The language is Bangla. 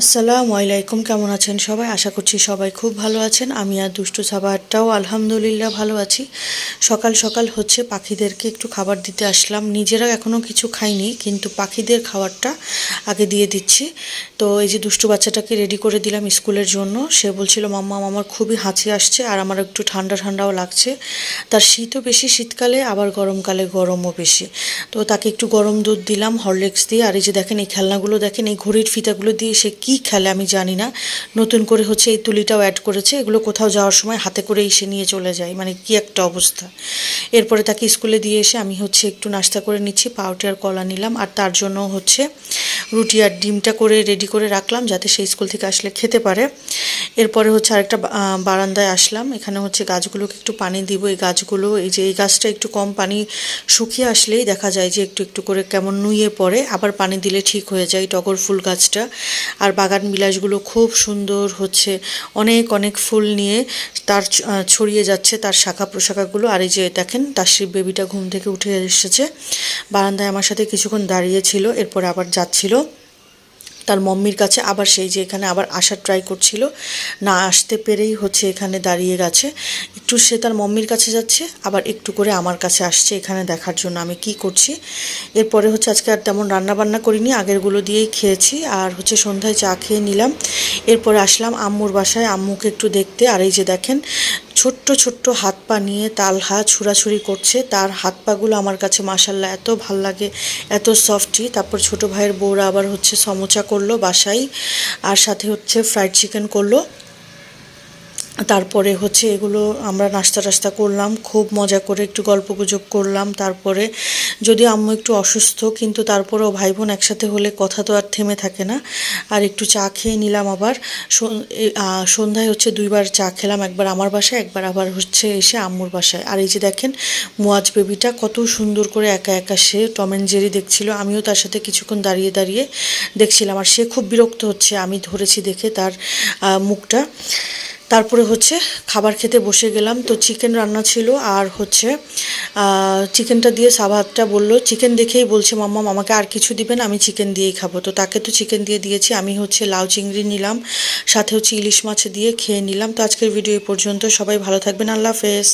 আসসালামু আলাইকুম, কেমন আছেন সবাই? আশা করছি সবাই খুব ভালো আছেন। আমি আর দুষ্টু সাবারটাও আলহামদুলিল্লাহ ভালো আছি। সকাল সকাল হচ্ছে পাখিদেরকে একটু খাবার দিতে আসলাম। নিজেরা এখনও কিছু খাইনি, কিন্তু পাখিদের খাবারটা আগে দিয়ে দিচ্ছি। তো এই যে দুষ্টু বাচ্চাটাকে রেডি করে দিলাম স্কুলের জন্য, সে বলছিল, মাম্মা, আমার খুবই হাঁচি আসছে আর আমার একটু ঠান্ডা ঠান্ডাও লাগছে। তার শীতও বেশি শীতকালে, আবার গরমকালে গরমও বেশি। তো তাকে একটু গরম দুধ দিলাম হরলিক্স দিয়ে। আর এই যে দেখেন, এই খেলনাগুলো দেখেন, এই ঘড়ির ফিতাগুলো দিয়ে সে কী খেলে আমি জানি না। নতুন করে হচ্ছে এই তুলিটাও অ্যাড করেছে। এগুলো কোথাও যাওয়ার সময় হাতে করেই সে নিয়ে চলে যায়। মানে কি একটা অবস্থা। এরপরে তাকে স্কুলে দিয়ে এসে আমি হচ্ছে একটু নাস্তা করে নিচ্ছি পাউটি আর কলা নিলাম। আর তার জন্য হচ্ছে রুটি আর ডিমটা করে রেডি করে রাখলাম, যাতে সে স্কুল থেকে আসলে খেতে পারে। এরপরে হচ্ছে আরেকটা বারান্দায় আসলাম। এখানে হচ্ছে গাছগুলোকে একটু পানি দিব। এই গাছগুলো, এই যে এই গাছটা একটু কম পানি শুকিয়ে আসলেই দেখা যায় যে একটু একটু করে কেমন নুয়ে পড়ে। আবার পানি দিলে ঠিক হয়ে যায় টগর ফুল গাছটা। আর বাগান বিলাসগুলো খুব সুন্দর হচ্ছে। অনেক অনেক ফুল নিয়ে তার ছড়িয়ে যাচ্ছে তার শাখা প্রশাখাগুলো। আর এই যে দেখেন, তার সেই বেবিটা ঘুম থেকে উঠে এসেছে। বারান্দায় আমার সাথে কিছুক্ষণ দাঁড়িয়ে ছিল, এরপরে আবার যাচ্ছিল। তার মম্মির কাছে আবার সেই যে এখানে আবার আসার ট্রাই করছিল, না আসতে পেরেই হচ্ছে এখানে দাঁড়িয়ে গেছে। একটু সে তার মম্মির কাছে যাচ্ছে, আবার একটু করে আমার কাছে আসছে এখানে দেখার জন্য আমি কি করছি। এরপরে হচ্ছে আজকে আর তেমন রান্নাবান্না করিনি, আগেরগুলো দিয়েই খেয়েছি, আর হচ্ছে সন্ধ্যায় চা খেয়ে নিলাম। এরপরে আসলাম আম্মুর বাসায়, আম্মুকে একটু দেখতে, আর এই যে দেখেন ছোট্ট ছোট্ট হাত পা নিয়ে তাল তালহা ছুড়াছুড়ি করছে। তার হাত পাগুলো আমার কাছে মাসাল্লাহ এত ভালো লাগে, এত সফটি তারপর ছোট ভাইয়ের বউরা আবার হচ্ছে সমোচা করল বাসায়, আর সাথে হচ্ছে ফ্রাইড চিকেন করল। তারপরে হচ্ছে এগুলো আমরা নাস্তা টাস্তা করলাম, খুব মজা করে একটু গল্প গুজব করলাম, তারপরে যদি আম্মু একটু অসুস্থ, কিন্তু তারপরেও ভাই বোন একসাথে হলে কথা তো আর থেমে থাকে না। আর একটু চা খেয়ে নিলাম আবার। সন্ধ্যায় হচ্ছে দুইবার চা খেলাম, একবার আমার বাসায়, একবার আবার হচ্ছে এসে আম্মুর বাসায়। আর এই যে দেখেন মুয়াজ বেবিটা কত সুন্দর করে একা একা সে টম অ্যান্ড জেরি দেখছিল, আমিও তার সাথে কিছুক্ষণ দাঁড়িয়ে দাঁড়িয়ে দেখছিলাম। আর সে খুব বিরক্ত হচ্ছে, আমি ধরেছি দেখে তার মুখটা। তারপরে হচ্ছে খাবার খেতে বসে গেলাম। তো চিকেন রান্না ছিল আর হচ্ছে চিকেনটা দিয়ে সাবাদটা বলল চিকেন দেখেই বলছে মাম্মা আমাকে আর কিছু দিবেন, আমি চিকেন দিয়েই খাব। তো তাকে তো চিকেন দিয়ে দিয়েছি, আমি হচ্ছে লাউ চিংড়ি নিলাম, সাথে হচ্ছে ইলিশ মাছ দিয়ে খেয়ে নিলাম। তো আজকের ভিডিও এই পর্যন্ত, সবাই ভালো থাকবেন, আল্লাহ হাফেজ।